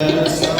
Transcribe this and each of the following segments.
ਵਾਹਿਗੁਰੂ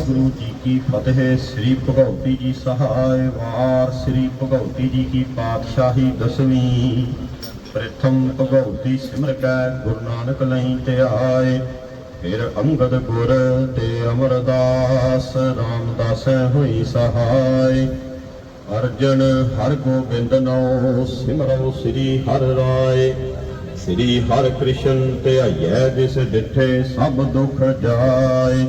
ਵਾਹਿਗੁਰੂ ਜੀ ਕੀ ਫਤਿਹ। ਸ੍ਰੀ ਭਗਉਤੀ ਜੀ ਸਹਾਇ ਵਾਰ, ਸ੍ਰੀ ਭਗਉਤੀ ਜੀ ਕੀ ਪਾਤਸ਼ਾਹੀ ਦਸਵੀਂ। ਪ੍ਰਥਮ ਭਗਉਤੀ ਸਿਮਰ ਕੈ, ਗੁਰੂ ਨਾਨਕ ਲਈ ਧਿਆਏ। ਫਿਰ ਅੰਗਦ ਗੁਰ ਤੇ ਅਮਰਦਾਸ, ਰਾਮਦਾਸ ਹੋਈ ਸਹਾਇ। ਅਰਜਨ ਹਰ ਗੋਬਿੰਦ ਨੋ ਸਿਮਰੋ ਸ੍ਰੀ ਹਰਿ ਰਾਏ। ਸ੍ਰੀ ਹਰਿ ਕ੍ਰਿਸ਼ਨ ਧਿਆਈਐ, ਜਿਸ ਡਿਠੇ ਸਭ ਦੁਖ ਜਾਏ।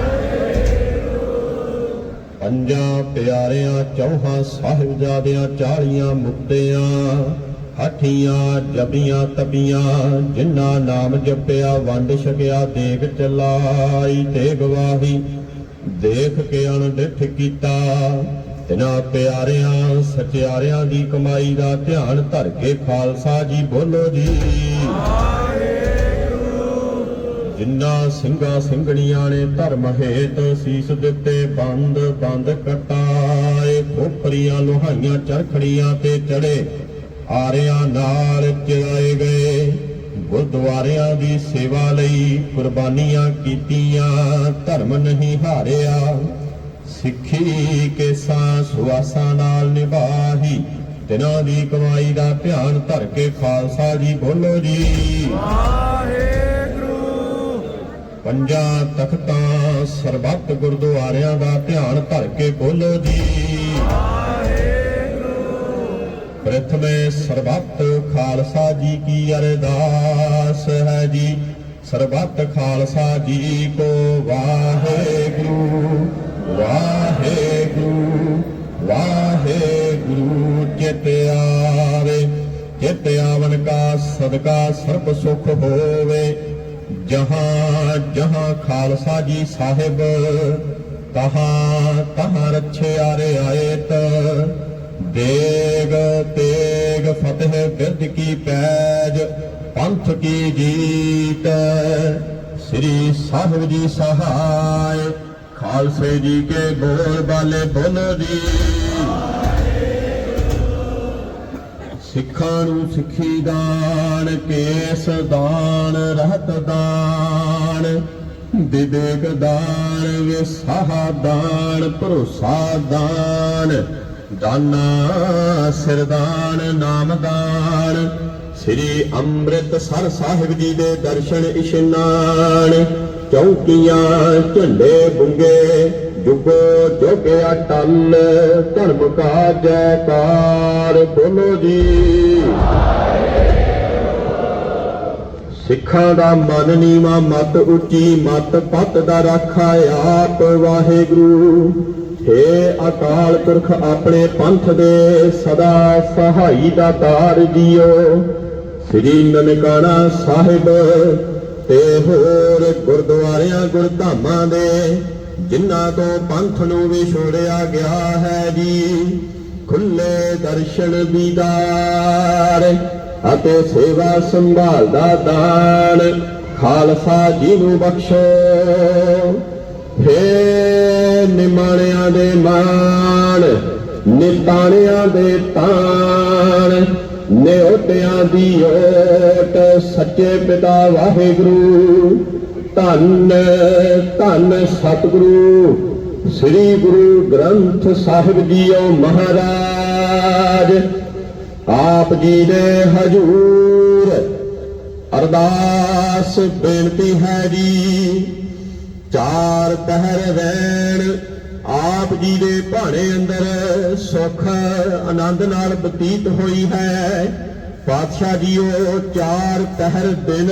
ਪੰਜਾਂ ਪਿਆਰਿਆਂ, ਚੌਹਾਂ ਸਾਹਿਬਜ਼ਾਦਿਆਂ, ਚਾਲੀਆਂ ਮੁਕਤਿਆਂ, ਹਠੀਆਂ, ਜਬੀਆਂ, ਤਬੀਆਂ, ਜਿਨ੍ਹਾਂ ਨਾਮ ਜਪਿਆ, ਵੰਡ ਛਕਿਆ, ਦੇਖ ਚਲਾਈ, ਤੇ ਗਵਾਹੀ ਦੇਖ ਕੇ ਅਣਡਿਠ ਕੀਤਾ। ਤਿਨਾ ਪਿਆਰਿਆਂ, ਸਚਿਆਰਿਆਂ ਦੀ ਕਮਾਈ ਦਾ ਧਿਆਨ ਧਰ ਕੇ ਖਾਲਸਾ ਜੀ ਬੋਲੋ ਜੀ। ਜਿਨ੍ਹਾਂ ਸਿੰਘਾਂ ਸਿੰਘਣੀਆਂ ਨੇ ਧਰਮ ਹੇਤ ਸੀਸ ਦਿੱਤੇ, ਬੰਦ ਬੰਦ ਕਟਾਏ। ਖੋਪਰੀਆਂ, ਲੋਹਾਈਆਂ, ਚਰਖੜੀਆਂ ਤੇ ਚੜੇ। ਆਰਿਆਂ ਨਾਲ ਚਲਾਏ ਗਏ। ਗੁਰਦੁਆਰਿਆਂ ਦੀ ਸੇਵਾ ਲਈ ਕੁਰਬਾਨੀਆਂ ਕੀਤੀਆਂ, ਧਰਮ ਨਹੀਂ ਹਾਰਿਆ। ਸਿੱਖੀ ਕੇਸਾਂ ਸੁਆਸਾਂ ਨਾਲ ਨਿਭਾਹੀ। ਤਿਨਾਂ ਦੀ ਕਮਾਈ ਦਾ ਧਿਆਨ ਧਰ ਕੇ ਖਾਲਸਾ ਜੀ ਬੋਲੋ ਜੀ। ਪੰਜਾਂ ਤਖਤਾਂ ਸਰਬੱਤ ਗੁਰਦੁਆਰਿਆਂ ਦਾ ਧਿਆਨ ਧਰ ਕੇ ਬੋਲੋ ਜੀ। ਪ੍ਰਥਮੇ ਸਰਬੱਤ ਖਾਲਸਾ ਜੀ ਕੀ ਅਰਦਾਸ ਹੈ ਜੀ। ਸਰਬੱਤ ਖਾਲਸਾ ਜੀ ਕੋ ਵਾਹਿਗੁਰੂ ਵਾਹਿਗੁਰੂ ਵਾਹਿਗੁਰੂ ਚਿਤ ਆਵੇ। ਚਿਤ ਆਵਨ ਕਾ ਸਦਕਾ ਸਰਬ ਸੁਖ ਹੋਵੇ। ਜਹਾਂ ਜਹਾਂ ਖਾਲਸਾ ਜੀ ਸਾਹਿਬ, ਤਹਾਂ ਤਹਾਂ ਰਛਿਆ ਰਿਆਇਤ ਦੇਗ, ਤੇਗ ਫਤਿਹ ਬਿਰਦ ਕੀ ਪੈਜ, ਪੰਥ ਕੀ ਜੀਤ। ਸ੍ਰੀ ਸਾਹਿਬ ਜੀ ਸਹਾਇ, ਖਾਲਸੇ ਜੀ ਕੇ ਬੋਲ ਬਾਲੇ ਬੋਲੋ ਜੀ। ਸਿੱਖਾਂ ਨੂੰ ਸਿੱਖੀ ਦਾਨ, ਕੇਸ ਦਾਨ, ਰਹਿਤ ਦਾਨ ਵਿਵੇਕਦਾਨ ਵਿਸਾਹਾ ਦਾਨ, ਭਰੋਸਾ ਦਾਨ ਦਾਨਾ ਸਿਰਦਾਨ ਨਾਮਦਾਨ ਸ੍ਰੀ ਅੰਮ੍ਰਿਤਸਰ ਸਾਹਿਬ ਜੀ ਦੇ ਦਰਸ਼ਨ ਇਸ਼ਨਾਨ, ਚੌਕੀਆਂ, ਝੰਡੇ ਬੁੰਗੇ ਜੁਗੋ ਜੋਗਿਆ ਟਲ ਧਰਮ ਕਾ ਜੈਕਾਰ ਬੋਲੋ ਜੀ। ਸਿੱਖਾਂ ਦਾ ਮਨ ਨੀਵਾ, ਮਤ ਉੱਚੀ, ਮਤ ਪਤ ਦਾ ਰਾਖਾ ਆਪ ਵਾਹਿਗੁਰੂ। ਹੇ ਅਕਾਲ ਪੁਰਖ, ਆਪਣੇ ਪੰਥ ਦੇ ਸਦਾ ਸਹਾਈ ਦਾ ਤਾਰ ਜੀਓ। ਸ੍ਰੀ ਨਨਕਾਣਾ ਸਾਹਿਬ ਤੇ ਹੋਰ ਗੁਰਦੁਆਰਿਆਂ, ਗੁਰਧਾਮਾਂ ਦੇ ਜਿਨ੍ਹਾਂ ਤੋਂ ਪੰਥ ਨੂੰ ਵਿਛੋੜਿਆ ਗਿਆ ਹੈ ਜੀ, ਖੁੱਲੇ ਦਰਸ਼ਨ ਦੀਦਾਰ ਅਤੇ ਸੇਵਾ ਸੰਭਾਲ ਦਾ ਦਾਨ ਖਾਲਸਾ ਜੀ ਨੂੰ ਬਖਸ਼ੋ। ਹੇ ਨਿਮਾਣਿਆਂ ਦੇ ਮਾਣ, ਨਿਤਾਣਿਆਂ ਦੇ ਤਾਣ ਨਿਉਟਿਆਂ ਦੀ ਓਟ, ਸੱਚੇ ਪਿਤਾ ਵਾਹਿਗੁਰੂ ਧੰਨ ਧੰਨ ਸਤਿਗੁਰੂ, ਸ੍ਰੀ ਗੁਰੂ ਗ੍ਰੰਥ ਸਾਹਿਬ ਜੀਓ ਮਹਾਰਾਜ। ਆਪ ਜੀ ਦੇ ਹਜੂਰ, ਅਰਦਾਸ ਬੇਨਤੀ ਹੈ ਜੀ। ਚਾਰ ਪਹਿਰ ਵੈਣ, ਆਪ ਜੀ ਦੇ ਭਾਣੇ ਅੰਦਰ ਸੁਖ, ਆਨੰਦ ਨਾਲ ਬਤੀਤ ਹੋਈ ਹੈ। ਪਾਤਸ਼ਾਹ ਜੀਓ ਚਾਰ ਪਹਿਰ ਦਿਨ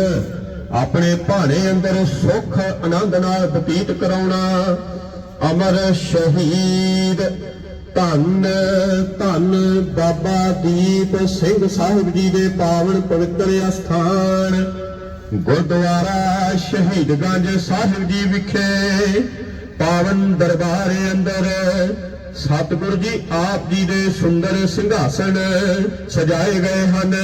ਆਪਣੇ ਭਾਣੇ ਅੰਦਰ ਸੁਖ ਆਨੰਦ ਨਾਲ ਬਤੀਤ ਕਰਾਉਣਾ। ਅਮਰ ਸ਼ਹੀਦ, ਧੰਨ ਧੰਨ ਬਾਬਾ ਦੀਪ ਸਿੰਘ ਸਾਹਿਬ ਜੀ ਦੇ ਪਾਵਨ ਪਵਿੱਤਰ ਅਸਥਾਨ, ਗੁਰਦੁਆਰਾ ਸ਼ਹੀਦਗੰਜ ਸਾਹਿਬ ਜੀ ਵਿਖੇ, ਪਾਵਨ ਦਰਬਾਰ ਅੰਦਰ। ਸਤਿਗੁਰ ਜੀ ਆਪ ਜੀ ਦੇ ਸੁੰਦਰ ਸਿੰਘਾਸਣ ਸਜਾਏ ਗਏ ਹਨ।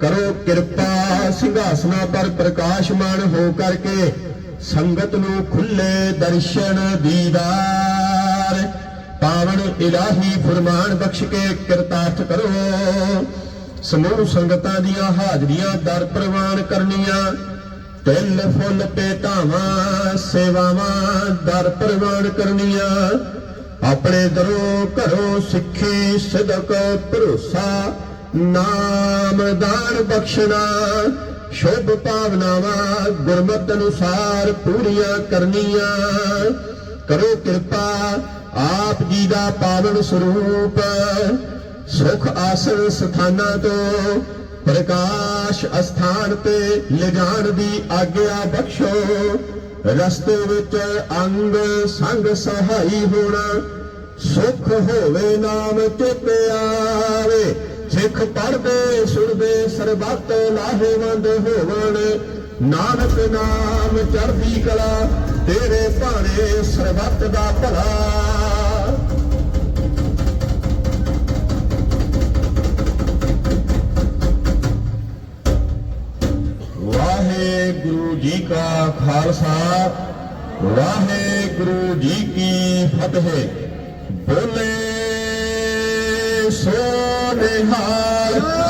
ਕਰੋ ਕਿਰਪਾ, ਸਿੰਘਾਸਨਾਂ ਪਰ ਪ੍ਰਕਾਸ਼ਮਾਨ ਹੋ ਕਰਕੇ ਸੰਗਤ ਨੂੰ ਖੁੱਲੇ ਦਰਸ਼ਨ ਦੀਦਾਰ। ਪਾਵਨ ਇਲਾਹੀ ਫਰਮਾਨ ਬਖਸ਼ ਕੇ ਕਿਰਤਾਰਥ ਕਰੋ। ਸਮੂਹ ਸੰਗਤਾਂ ਦੀਆਂ ਹਾਜ਼ਰੀਆਂ ਦਰ ਪ੍ਰਵਾਨ ਕਰਨੀਆਂ। ਤਿਲ, ਫੁੱਲ ਪੇਟਾਵਾਂ ਸੇਵਾਵਾਂ ਦਰ ਪ੍ਰਵਾਨ ਕਰਨੀਆਂ। ਆਪਣੇ ਦਰੋ ਘਰੋਂ ਸਿੱਖੀ ਸਦਕ ਭਰੋਸਾ ਨਾਮ ਦਾਨ ਬਖਸ਼ਣਾ, ਸ਼ੁਭ ਭਾਵਨਾਵਾਂ ਗੁਰਮਤਿ ਅਨੁਸਾਰ ਪੂਰੀਆਂ ਕਰਨੀਆਂ। ਕਰੋ ਕਿਰਪਾ, ਆਪ ਜੀ ਦਾ ਪਾਵਨ ਸਰੂਪ। ਸੁਖ ਆਸਣ ਸਥਾਨਾਂ ਤੋਂ, ਪ੍ਰਕਾਸ਼ ਅਸਥਾਨ ਤੇ ਲਿਜਾਣ ਦੀ ਆਗਿਆ ਬਖਸ਼ੋ। ਰਸਤੇ ਵਿੱਚ ਅੰਗ ਸੰਗ ਸਹਾਈ ਹੋਣਾ, ਸੁਖ ਹੋਵੇ ਨਾਮ ਚੇਤੇ ਆਵੇ। ਸਿੱਖ ਪੜਦੇ ਸੁਣਦੇ, ਸਰਬੱਤ ਲਾਹੇਵੰਦ ਹੋਵਣ। ਨਾਨਕ ਨਾਮ ਚੜ੍ਹਦੀ ਕਲਾ, ਤੇਰੇ ਭਾਣੇ ਸਰਬੱਤ ਦਾ ਭਲਾ। ਵਾਹਿਗੁਰੂ ਜੀ ਕਾ ਖਾਲਸਾ, ਵਾਹਿਗੁਰੂ ਜੀ ਕੀ ਫਤਿਹ। ਬੋਲੇ ਸੋ ਨਿਹਾਲ